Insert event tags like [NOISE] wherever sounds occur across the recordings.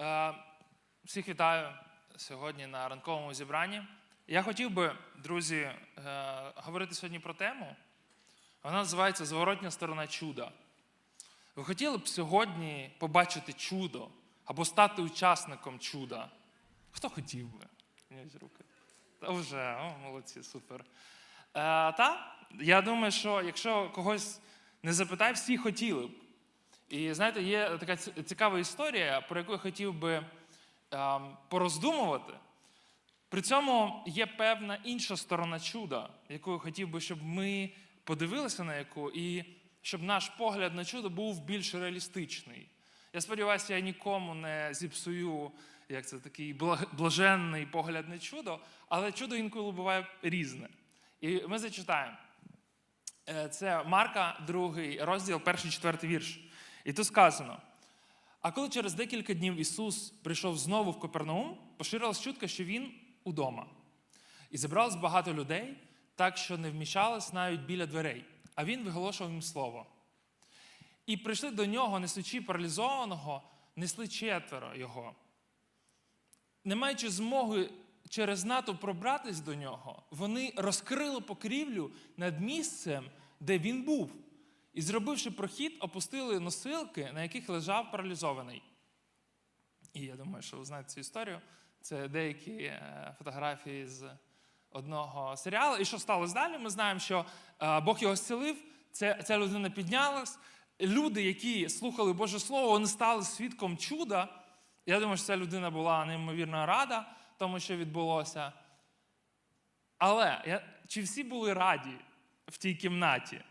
Е, Всіх вітаю сьогодні на ранковому зібранні. Я хотів би, друзі, е, говорити сьогодні про тему. Вона називається Зворотня сторона чуда. Ви хотіли б сьогодні побачити чудо або стати учасником чуда? Хто хотів би? Руки. Та вже, о, молодці, супер. Е, та, я думаю, що якщо когось не запитай, всі хотіли б. І знаєте, є така цікава історія, про яку я хотів би ем, пороздумувати. При цьому є певна інша сторона чуда, яку я хотів би, щоб ми подивилися на яку, і щоб наш погляд на чудо був більш реалістичний. Я сподіваюся, я нікому не зіпсую, як це такий блаженний погляд на чудо, але чудо інколи буває різне. І ми зачитаємо. Е, Це Марка, другий розділ, перший четвертий вірш. І тут сказано: а коли через декілька днів Ісус прийшов знову в Капернаум, поширилась чутка, що Він удома. І зібралось багато людей, так що не вміщалось навіть біля дверей, а він виголошував їм слово. І прийшли до нього, несучи паралізованого, несли четверо його. Не маючи змоги через натовп пробратись до нього, вони розкрили покрівлю над місцем, де він був. І, зробивши прохід, опустили носилки, на яких лежав паралізований. І я думаю, що ви знаєте цю історію. Це деякі е, фотографії з одного серіалу. І що сталося далі? Ми знаємо, що е, Бог його зцілив, ця людина піднялась. Люди, які слухали Боже Слово, вони стали свідком чуда. Я думаю, що ця людина була неймовірно рада тому, що відбулося. Але чи всі були раді в тій кімнаті?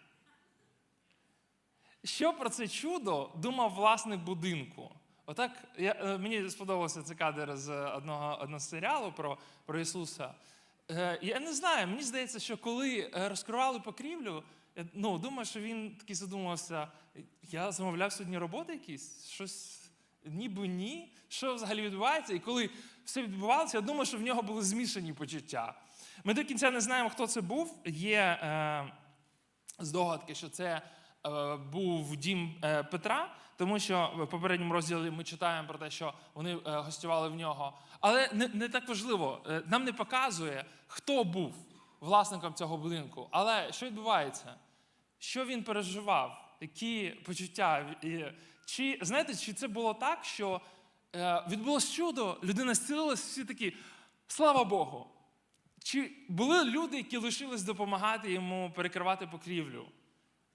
Що про це чудо думав власник будинку? Отак я, е, мені сподобався цей кадр з одного, одного серіалу про, про Ісуса. Е, я не знаю, мені здається, що коли е, розкривали покрівлю, я, ну, думаю, що він такий задумався: я замовляв сьогодні роботи якісь, щось ніби ні. Що взагалі відбувається? І коли все відбувалося, я думаю, що в нього були змішані почуття. Ми до кінця не знаємо, хто це був. Є е, здогадки, що це е, був дім е, Петра, тому що в попередньому розділі ми читаємо про те, що вони е, гостювали в нього. Але не, не так важливо, е, нам не показує, хто був власником цього будинку. Але що відбувається? Що він переживав? Які почуття? Чи знаєте, чи це було так, що е, відбулось чудо, людина зцілилась, всі такі, слава Богу. Чи були люди, які лишились допомагати йому перекривати покрівлю?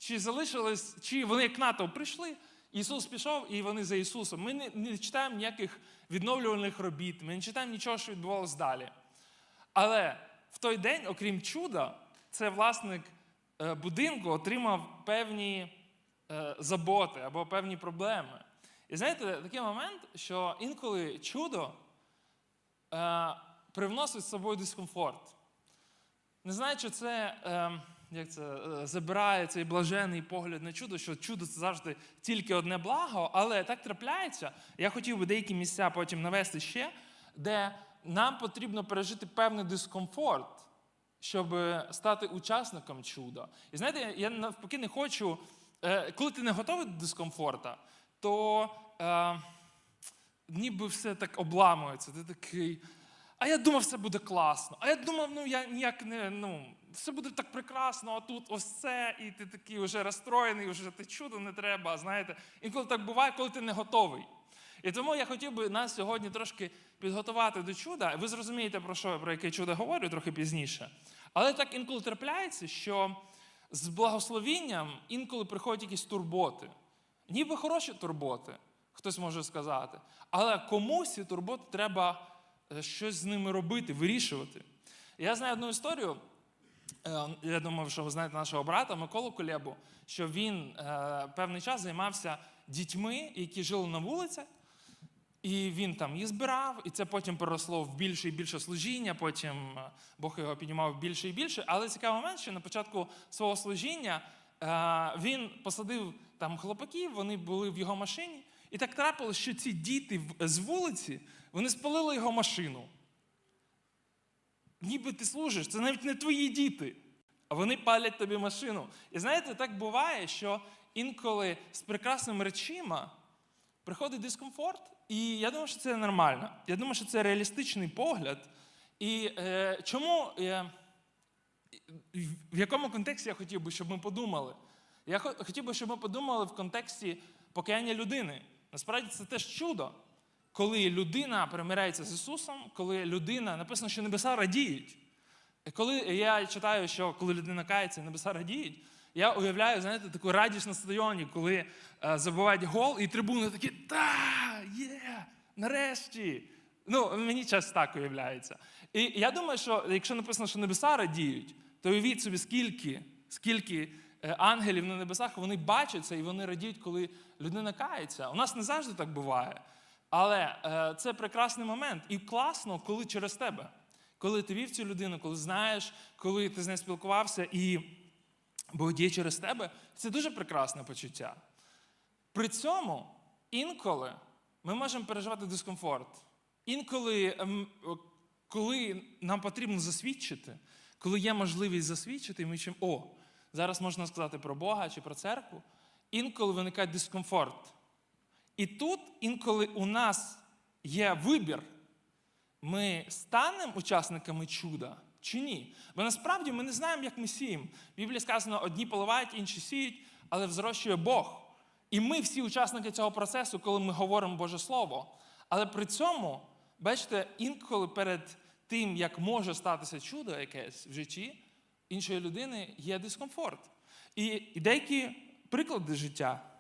Чи залишились, чи вони як НАТО прийшли, Ісус пішов, і вони за Ісусом. Ми не, не читаємо ніяких відновлювальних робіт, ми не читаємо нічого, що відбувалося далі. Але в той день, окрім чуда, це власник е, будинку отримав певні е, заботи або певні проблеми. І знаєте, такий момент, що інколи чудо е, привносить з собою дискомфорт. Не знаю, чи це, е, як це е, забирає цей блажений погляд на чудо, що чудо це завжди тільки одне благо, але так трапляється. Я хотів би деякі місця потім навести ще, де нам потрібно пережити певний дискомфорт, щоб стати учасником чуда. І знаєте, я навпаки не хочу, е, коли ти не готовий до дискомфорта, то е, ніби все так обламується. Ти такий. А я думав, все буде класно. А я думав, ну я ніяк не ну, все буде так прекрасно, а тут ось це, і ти такий вже розстроєний, вже ти чудо не треба. Знаєте, інколи так буває, коли ти не готовий. І тому я хотів би нас сьогодні трошки підготувати до чуда. Ви зрозумієте, про що про яке чудо говорю трохи пізніше. Але так інколи трапляється, що з благословінням інколи приходять якісь турботи. Ніби хороші турботи, хтось може сказати. Але комусь ці турботи треба е, щось з ними робити, вирішувати. Я знаю одну історію. Е, Я думав, що ви знаєте нашого брата Миколу Кулебу, що він е, певний час займався дітьми, які жили на вулицях. І він там їх збирав, і це потім переросло в більше і більше служіння. Потім е, Бог його піднімав більше і більше. Але цікавий момент, що на початку свого служіння він посадив там хлопаків, вони були в його машині. І так трапилось, що ці діти з вулиці вони спалили його машину. Ніби ти служиш, це навіть не твої діти, а вони палять тобі машину. І знаєте, так буває, що інколи з прекрасними речима приходить дискомфорт, і я думаю, що це нормально. Я думаю, що це реалістичний погляд. І е, чому е, в якому контексті я хотів би, щоб ми подумали? Я хотів би, щоб ми подумали в контексті покаяння людини. Насправді це теж чудо, коли людина примиряється з Ісусом, коли людина написано, що небеса радіють. І коли я читаю, що коли людина кається, небеса радіють, я уявляю, знаєте, таку радість на стадіоні, коли е, забувають гол, і трибуни такі та є, нарешті. Ну, мені часто так уявляється. І я думаю, що якщо написано, що небеса радіють, то уявіть собі, скільки, скільки е, ангелів на небесах вони бачать це і вони радіють, коли людина кається. У нас не завжди так буває. Але е, це прекрасний момент. І класно, коли через тебе. Коли ти вів цю людину, коли знаєш, коли ти з нею спілкувався, і Бог діє через тебе, це дуже прекрасне почуття. При цьому інколи ми можемо переживати дискомфорт. Інколи, ем, коли нам потрібно засвідчити, коли є можливість засвідчити, ми чим, о, зараз можна сказати про Бога чи про церкву, інколи виникає дискомфорт. І тут інколи у нас є вибір, ми станемо учасниками чуда чи ні? Бо насправді ми не знаємо, як ми сіємо. В Біблії сказано, одні поливають, інші сіють, але взрощує Бог. І ми всі учасники цього процесу, коли ми говоримо Боже Слово. Але при цьому, бачите, інколи перед тим, як може статися чудо якесь в житті іншої людини, є дискомфорт. І, і деякі приклади життя.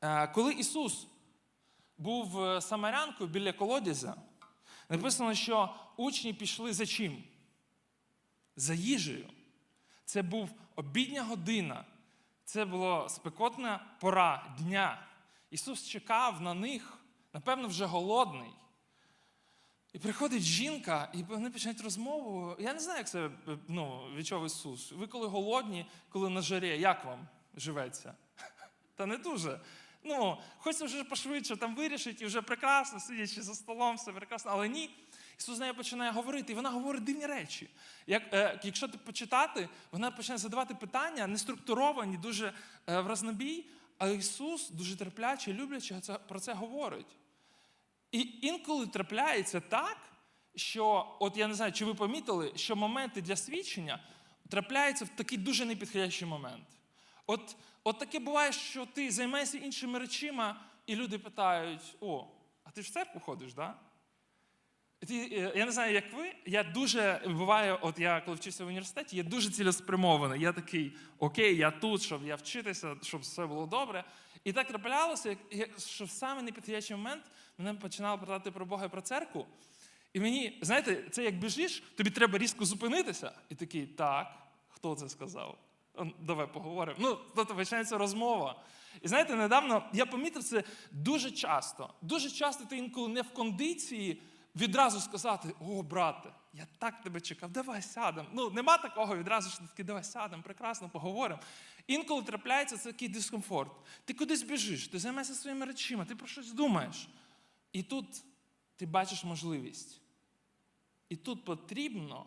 Е, Коли Ісус був е, самарянкою біля колодязя, написано, що учні пішли за чим? За їжею. Це був обідня година, це була спекотна пора дня. Ісус чекав на них, напевно, вже голодний. І приходить жінка, і вони починають розмову. Я не знаю, як це ну, відчув Ісус. Ви коли голодні, коли на жарі, як вам живеться? [LAUGHS] Та не дуже. Ну, хочеться вже пошвидше там вирішити, і вже прекрасно, сидячи за столом, все прекрасно. Але ні, Ісус з нею починає говорити, і вона говорить дивні речі. Як, е, якщо ти почитати, вона починає задавати питання, не структуровані, дуже е, в рознобій, а Ісус дуже терпляче, любляче це, про це говорить. І інколи трапляється так, що, от я не знаю, чи ви помітили, що моменти для свідчення трапляються в такий дуже непідходящий момент. От, от таке буває, що ти займаєшся іншими речима, і люди питають: о, а ти ж в церкву ходиш, да? Ти, е, я не знаю, як ви. Я дуже буває, от я коли вчився в університеті, я дуже цілеспрямований. Я такий, окей, я тут, щоб я вчитися, щоб все було добре. І так траплялося, що в саме непідходящий момент мене починало питати про Бога і про церкву. І мені, знаєте, це як біжиш, тобі треба різко зупинитися. І такий, так, хто це сказав? Он, Давай поговоримо. Ну, тобто починається розмова. І знаєте, недавно я помітив це дуже часто. Дуже часто ти інколи не в кондиції відразу сказати: О, брате, я так тебе чекав, давай сядемо. Ну, нема такого відразу, що ти такий, давай сядемо, прекрасно поговоримо. Інколи трапляється це такий дискомфорт. Ти кудись біжиш, ти займаєшся своїми речима, ти про щось думаєш. І тут ти бачиш можливість. І тут потрібно,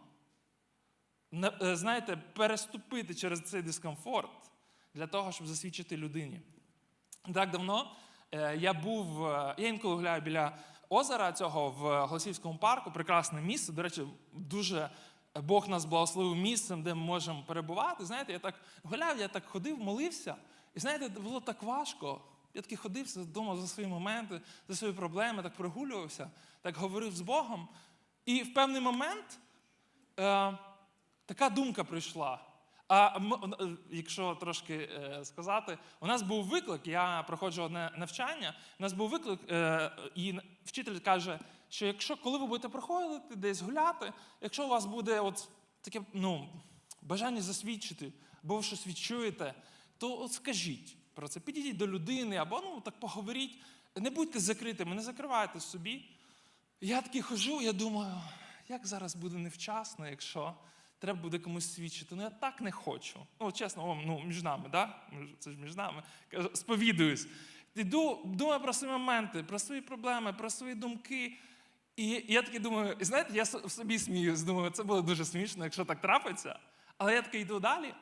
знаєте, переступити через цей дискомфорт для того, щоб засвідчити людині. Так давно е, я був, е, я інколи гуляю біля озера цього в Голосівському парку, прекрасне місце. До речі, дуже Бог нас благословив місцем, де ми можемо перебувати. Знаєте, я так гуляв, я так ходив, молився. І знаєте, було так важко. Я такий ходив, думав за свої моменти, за свої проблеми, так прогулювався, так говорив з Богом. І в певний момент е, така думка прийшла. А е, якщо трошки е, сказати, у нас був виклик, я проходжу одне навчання. У нас був виклик, е, і вчитель каже, що якщо коли ви будете проходити десь гуляти, якщо у вас буде от таке ну, бажання засвідчити, або ви щось відчуєте, то от скажіть про це. Підійдіть до людини, або ну так поговоріть. Не будьте закритими, не закривайте собі. Я такий хожу, я думаю, як зараз буде невчасно, якщо треба буде комусь свідчити. Ну я так не хочу. Ну, чесно, о, ну, між нами, да? Це ж між нами. Сповідуюсь. Іду, думаю про свої моменти, про свої проблеми, про свої думки. І я такий думаю, знаєте, я в собі сміюсь, думаю, це буде дуже смішно, якщо так трапиться. Але я такий йду далі,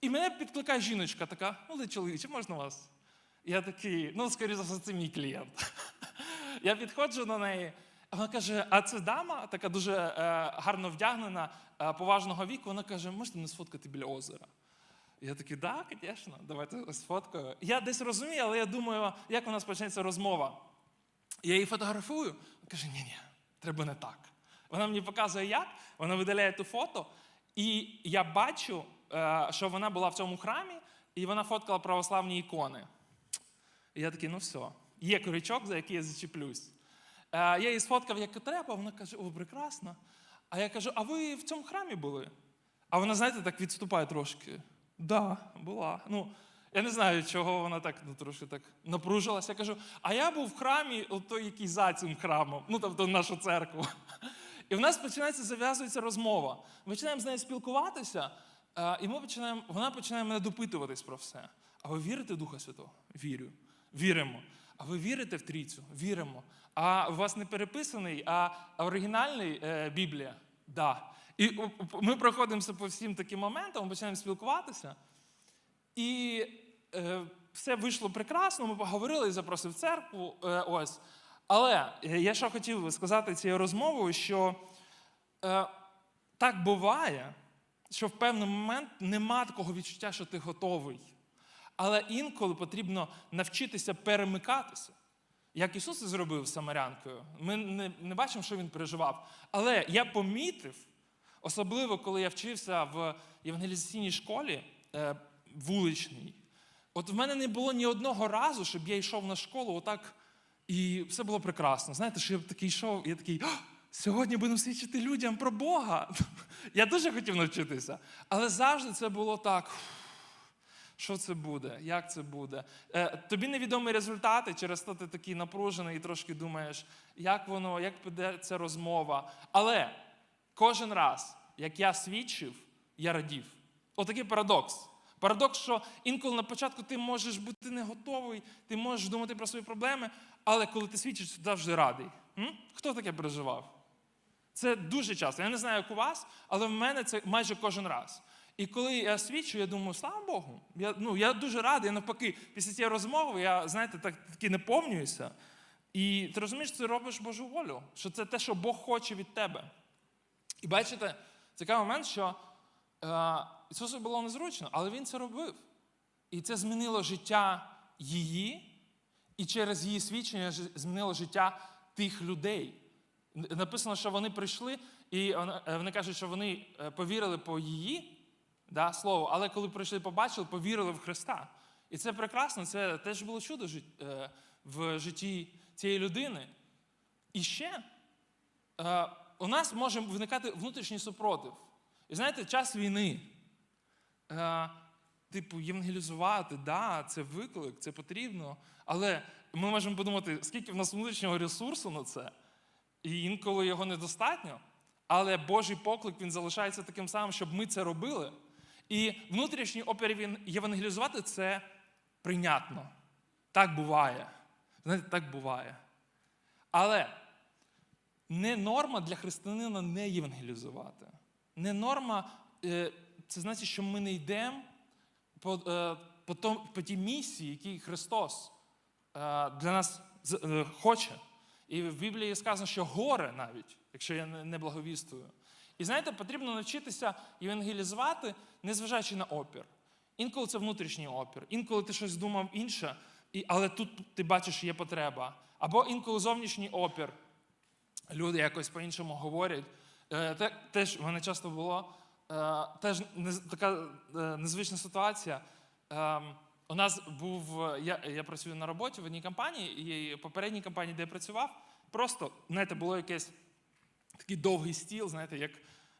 і мене підкликає жіночка така, ну, чоловіче, можна вас? Я такий, ну, скоріше за все, це мій клієнт. [LAUGHS] Я підходжу до неї, вона каже: а це дама, така дуже е, гарно вдягнена, е, поважного віку. Вона каже: можете мене сфоткати біля озера? Я такий, да, звісно, давайте сфоткаю. Я десь розумію, але я думаю, як у нас почнеться розмова. Я її фотографую, вона каже, ні, ні, треба не так. Вона мені показує, як, вона видаляє ту фото, і я бачу, е, що вона була в цьому храмі, і вона фоткала православні ікони. І я такий, ну все, є коричок, за який я зачеплюсь. Е, Я її сфоткав, як треба, вона каже, о, прекрасно. А я кажу, а ви в цьому храмі були? А вона, знаєте, так відступає трошки. Да, була. Ну, я не знаю, чого вона так ну, трошки так напружилася. Я кажу, а я був в храмі, той, який за цим храмом, ну тобто нашу церкву. І в нас починається зав'язується розмова. Ми починаємо з нею спілкуватися, е, і ми починаємо, вона починає мене допитуватись про все. А ви вірите в Духа Святого? Вірю. Віримо. А ви вірите в трійцю? Віримо. А у вас не переписаний, а оригінальний е, Біблія? Да. І ми проходимося по всім таким моментам, ми починаємо спілкуватися. І е, все вийшло прекрасно, ми поговорили і запросив церкву. Е, ось. Але е, я що хотів сказати цією розмовою, що е, так буває, що в певний момент нема такого відчуття, що ти готовий. Але інколи потрібно навчитися перемикатися. Як Ісус це зробив з Самарянкою. Ми не, не бачимо, що він переживав. Але я помітив, особливо коли я вчився в євангелізаційній школі е, вуличній, от в мене не було ні одного разу, щоб я йшов на школу отак, і все було прекрасно. Знаєте, що я такий йшов, і я такий, сьогодні будемо свідчити людям про Бога. [LAUGHS] Я дуже хотів навчитися. Але завжди це було так. Що це буде? Як це буде? Е, тобі невідомі результати, через то ти такий напружений і трошки думаєш, як воно, як піде ця розмова. Але кожен раз, як я свідчив, я радів. Отакий парадокс. Парадокс, що інколи на початку ти можеш бути не готовий, ти можеш думати про свої проблеми, але коли ти свідчиш, ти завжди радий. М? Хто таке переживав? Це дуже часто. Я не знаю, як у вас, але в мене це майже кожен раз. І коли я свідчу, я думаю, слава Богу, я, ну, я дуже радий. Навпаки, після цієї розмови я, знаєте, так таки наповнююся. І ти розумієш, ти робиш Божу волю, що це те, що Бог хоче від тебе. І бачите, цікавий момент, що е, Ісусу було незручно, але Він це робив. І це змінило життя її, і через її свідчення змінило життя тих людей. Написано, що вони прийшли, і е, вони кажуть, що вони е, повірили по її да, слову, але коли прийшли, побачили, повірили в Христа. І це прекрасно, це теж було чудо е, в житті цієї людини. І ще е, у нас може виникати внутрішній супротив. І знаєте, час війни. Е, типу, євангелізувати, да, це виклик, це потрібно. Але ми можемо подумати, скільки в нас внутрішнього ресурсу на це, і інколи його недостатньо. Але Божий поклик він залишається таким самим, щоб ми це робили. І внутрішній опір він- євангелізувати це прийнятно. Так буває. Знаєте, так буває. Але не норма для християнина не євангелізувати. Не норма е, це значить, що ми не йдемо по, е, по, по тій місії, якій Христос е, для нас хоче. І в Біблії сказано, що горе навіть, якщо я не благовістую. І знаєте, потрібно навчитися євангелізувати, незважаючи на опір. Інколи це внутрішній опір, інколи ти щось думав інше, але тут ти бачиш, є потреба. Або інколи зовнішній опір. Люди якось по-іншому говорять. Е, те- Теж в мене часто було е, теж нез- така е, незвична ситуація. Ем, У нас був, я, я працюю на роботі в одній компанії, і попередній компанії, де я працював, просто, знаєте, було якесь такий довгий стіл, знаєте, як,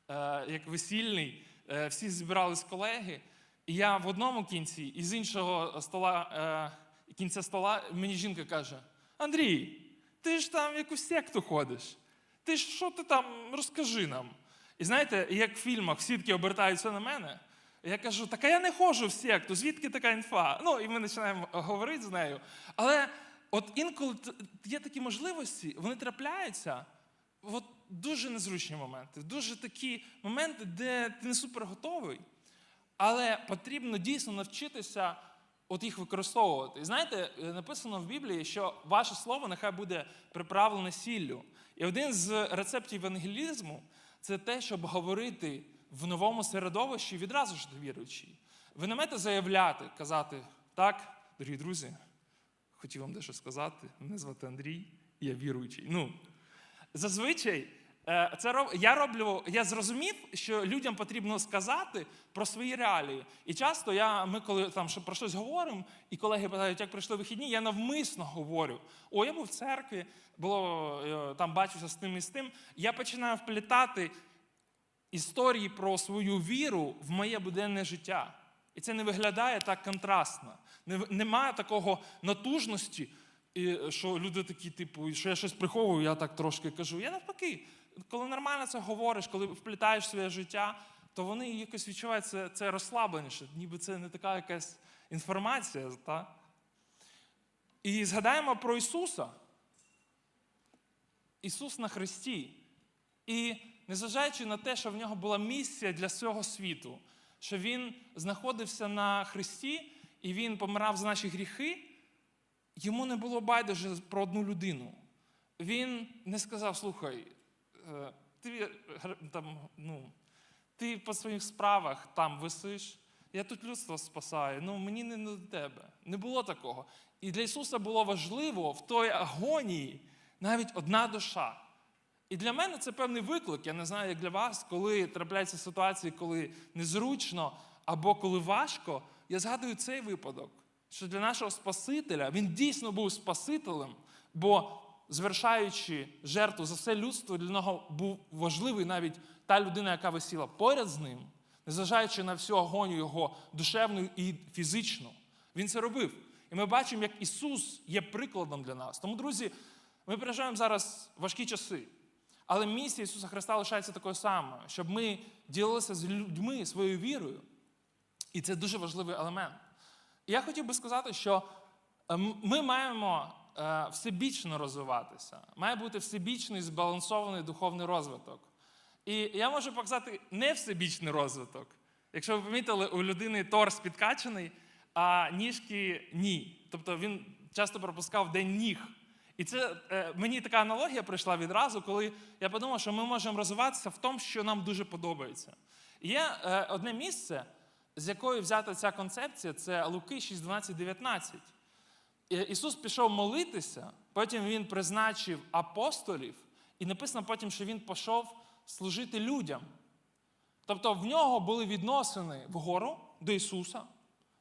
е, як весільний. Е, всі зібрались колеги. І я в одному кінці, і з іншого стола, е, кінця стола мені жінка каже: Андрій, ти ж там в якусь секту ходиш. Ти ж що ти там розкажи нам? І знаєте, як в фільмах всі таки обертаються на мене. Я кажу, так а я не ходжу в секту, звідки така інфа? Ну, і ми починаємо говорити з нею. Але от інколи є такі можливості, вони трапляються. От дуже незручні моменти, дуже такі моменти, де ти не супер готовий. Але потрібно дійсно навчитися от їх використовувати. І знаєте, е, написано в Біблії, що ваше слово нехай буде приправлене сіллю. І один з рецептів евангелізму це те, щоб говорити в новому середовищі відразу ж до віруючі. Ви не маєте заявляти, казати, так, дорогі друзі, хотів вам дещо сказати. Мене звати Андрій, я віруючий. Ну, зазвичай це роб... я роблю, я зрозумів, що людям потрібно сказати про свої реалії. І часто я, ми, коли там про щось говоримо, і колеги питають, як пройшли вихідні, я навмисно говорю: о, я був в церкві, було е, там бачився з тим і з тим. Я починаю вплітати історії про свою віру в моє буденне життя. І це не виглядає так контрастно. Немає такого натужності, що люди такі, типу, що я щось приховую, я так трошки кажу. Я навпаки, коли нормально це говориш, коли вплітаєш своє життя, то вони якось відчувають це, це розслабленіше, ніби це не така якась інформація. Та? І згадаємо про Ісуса. Ісус на Христі. І незважаючи на те, що в нього була місія для всього світу, що він знаходився на Христі і він помирав за наші гріхи, йому не було байдуже про одну людину. Він не сказав: слухай, ти, там, ну, ти по своїх справах там висиш, я тут людство спасаю, ну мені не до тебе. Не було такого. І для Ісуса було важливо в той агонії навіть одна душа. І для мене це певний виклик. Я не знаю, як для вас, коли трапляються ситуації, коли незручно або коли важко. Я згадую цей випадок, що для нашого Спасителя він дійсно був Спасителем, бо звершаючи жертву за все людство, для нього був важливий навіть та людина, яка висіла поряд з ним, незважаючи на всю агонію його душевну і фізичну. Він це робив. І ми бачимо, як Ісус є прикладом для нас. Тому, друзі, ми переживаємо зараз важкі часи. Але місія Ісуса Христа лишається такою самою, щоб ми ділилися з людьми своєю вірою. І це дуже важливий елемент. І я хотів би сказати, що е, ми маємо всебічно розвиватися, має бути всебічний збалансований духовний розвиток. І я можу показати не всебічний розвиток. Якщо ви помітили, у людини торс підкачаний, а ніжки ні. Тобто він часто пропускав день ніг. І це е, мені така аналогія прийшла відразу, коли я подумав, що ми можемо розвиватися в тому, що нам дуже подобається. Є е, одне місце, з якої взята ця концепція, це Луки 6, 12, 19. Ісус пішов молитися, потім Він призначив апостолів, і написано потім, що Він пішов служити людям. Тобто в нього були відносини вгору до Ісуса.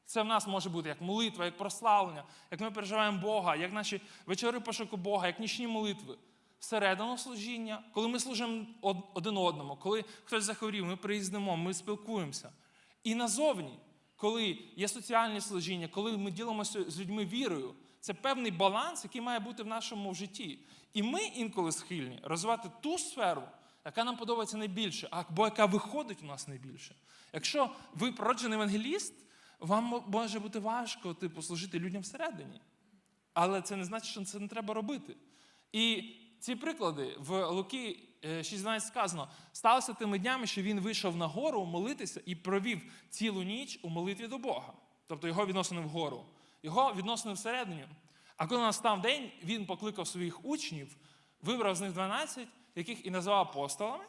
Це в нас може бути як молитва, як прославлення, як ми переживаємо Бога, як наші вечори пошуку Бога, як нічні молитви. Всередину служіння, коли ми служимо один одному, коли хтось захворів, ми приїздимо, ми спілкуємося. І назовні, коли є соціальні служіння, коли ми ділимося з людьми вірою, це певний баланс, який має бути в нашому житті. І ми інколи схильні розвивати ту сферу, яка нам подобається найбільше, або яка виходить у нас найбільше. Якщо ви породжений евангеліст, вам може бути важко типу, служити людям всередині. Але це не значить, що це не треба робити. І ці приклади в Луки е, 6.12 сказано, сталося тими днями, що він вийшов на гору молитися і провів цілу ніч у молитві до Бога. Тобто його відносини вгору, його відносини всередині. А коли настав день, він покликав своїх учнів, вибрав з них 12, яких і назвав апостолами.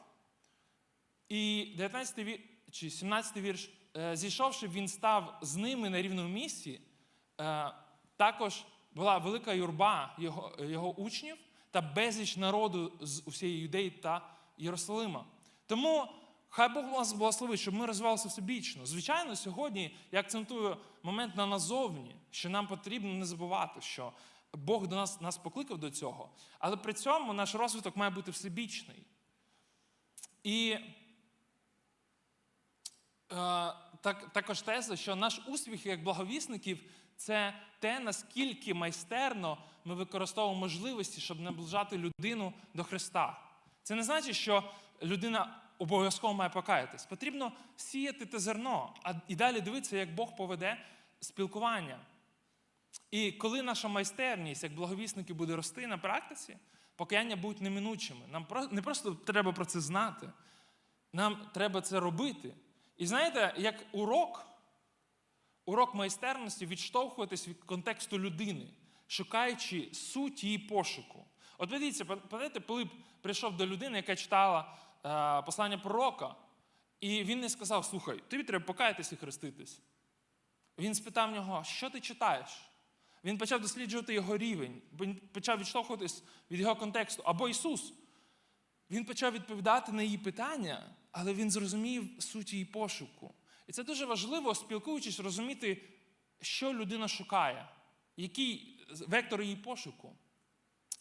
І 19 вір... чи 17 вірш, е, зійшовши, він став з ними на рівному місці. Е, Також була велика юрба його, його учнів та безліч народу з усієї юдеї та Єрусалима. Тому хай Бог нас благословить, щоб ми розвивалися всебічно. Звичайно, сьогодні я акцентую момент на назовні, що нам потрібно не забувати, що Бог до нас, нас покликав до цього. Але при цьому наш розвиток має бути всебічний. І Е, так, також теза, що наш успіх як благовісників це те, наскільки майстерно ми використовуємо можливості, щоб наближати людину до Христа. Це не значить, що людина обов'язково має покаятись. Потрібно сіяти те зерно, а і далі дивитися, як Бог поведе спілкування. І коли наша майстерність як благовісники буде рости на практиці, покаяння будуть неминучими. Нам не просто треба про це знати, нам треба це робити. І знаєте, як урок, урок майстерності відштовхуватись від контексту людини, шукаючи суть її пошуку. От дивіться, пам'ятаєте, Пилип прийшов до людини, яка читала е, послання пророка, і він не сказав: слухай, тобі треба покаятись і хреститись. Він спитав нього, що ти читаєш? Він почав досліджувати його рівень, він почав відштовхуватись від його контексту. Або Ісус. Він почав відповідати на її питання, але він зрозумів суть її пошуку. І це дуже важливо, спілкуючись, розуміти, що людина шукає, який вектор її пошуку.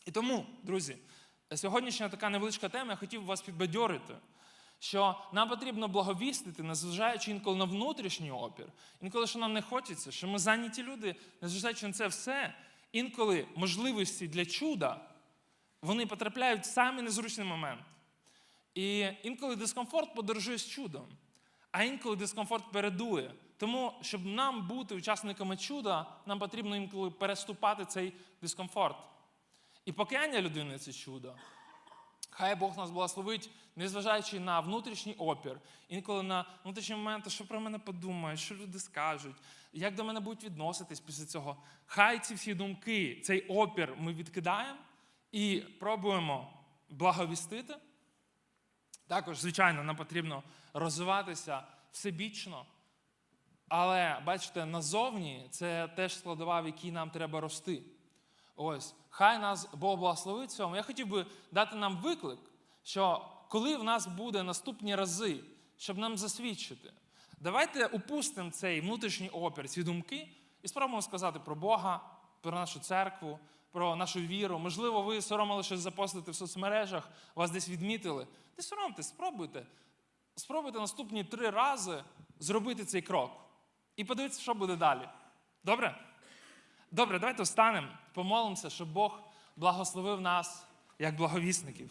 І тому, друзі, сьогоднішня така невеличка тема, я хотів вас підбадьорити, що нам потрібно благовістити, незважаючи інколи на внутрішній опір, інколи, що нам не хочеться, що ми зайняті люди, незважаючи на це все, інколи можливості для чуда вони потрапляють в самий незручний момент. І інколи дискомфорт подорожує з чудом, а інколи дискомфорт передує. Тому, щоб нам бути учасниками чуда, нам потрібно інколи переступати цей дискомфорт. І покаяння людини це чудо. Хай Бог нас благословить, незважаючи на внутрішній опір, інколи на внутрішні моменти, що про мене подумають, що люди скажуть, як до мене будуть відноситись після цього. Хай ці всі думки, цей опір ми відкидаємо і пробуємо благовістити. Також, звичайно, нам потрібно розвиватися всебічно. Але бачите, назовні це теж складова, в якій нам треба рости. Ось, хай нас Бог благословить цьому. Я хотів би дати нам виклик, що коли в нас буде наступні рази, щоб нам засвідчити, давайте упустимо цей внутрішній опір, ці думки, і спробуємо сказати про Бога, про нашу церкву, про нашу віру. Можливо, ви соромили щось запостити в соцмережах, вас десь відмітили. Не соромтесь, спробуйте. Спробуйте наступні три рази зробити цей крок. І подивіться, що буде далі. Добре? Добре, давайте встанемо, помолимося, щоб Бог благословив нас як благовісників.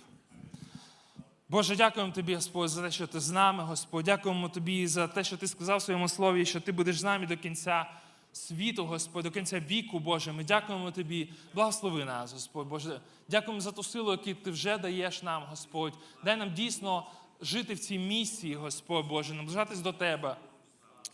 Боже, дякуємо Тобі, Господь, за те, що ти з нами, Господь. Дякуємо Тобі за те, що ти сказав в своєму слові, що ти будеш з нами до кінця світу, Господь, до кінця віку, Боже. Ми дякуємо Тобі, благослови нас, Господь. Боже, дякуємо за ту силу, яку Ти вже даєш нам, Господь. Дай нам дійсно жити в цій місії, Господь Боже, наближатись до Тебе,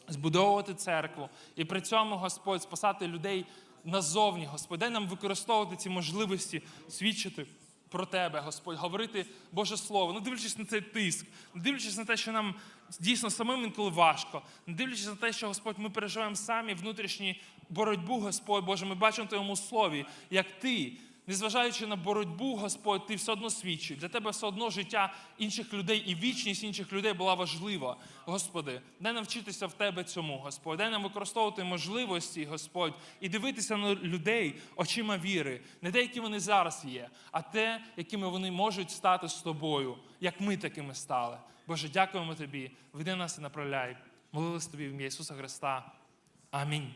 збудовувати церкву і при цьому, Господь, спасати людей назовні, Господь. Дай нам використовувати ці можливості, свідчити про Тебе, Господь, говорити Боже Слово, не дивлячись на цей тиск, не дивлячись на те, що нам дійсно самим інколи важко, не дивлячись на те, що Господь, ми переживаємо самі внутрішню боротьбу, Господь Боже, ми бачимо в Твоєму слові, як Ти. Незважаючи на боротьбу, Господь, ти все одно свідчив. Для тебе все одно життя інших людей і вічність інших людей була важлива. Господи, дай нам вчитися в Тебе цьому, Господь. Дай нам використовувати можливості, Господь, і дивитися на людей очима віри, не те, які вони зараз є, а те, якими вони можуть стати з тобою, як ми такими стали. Боже, дякуємо Тобі. Веди нас і направляй. Молились тобі в ім'я Ісуса Христа. Амінь.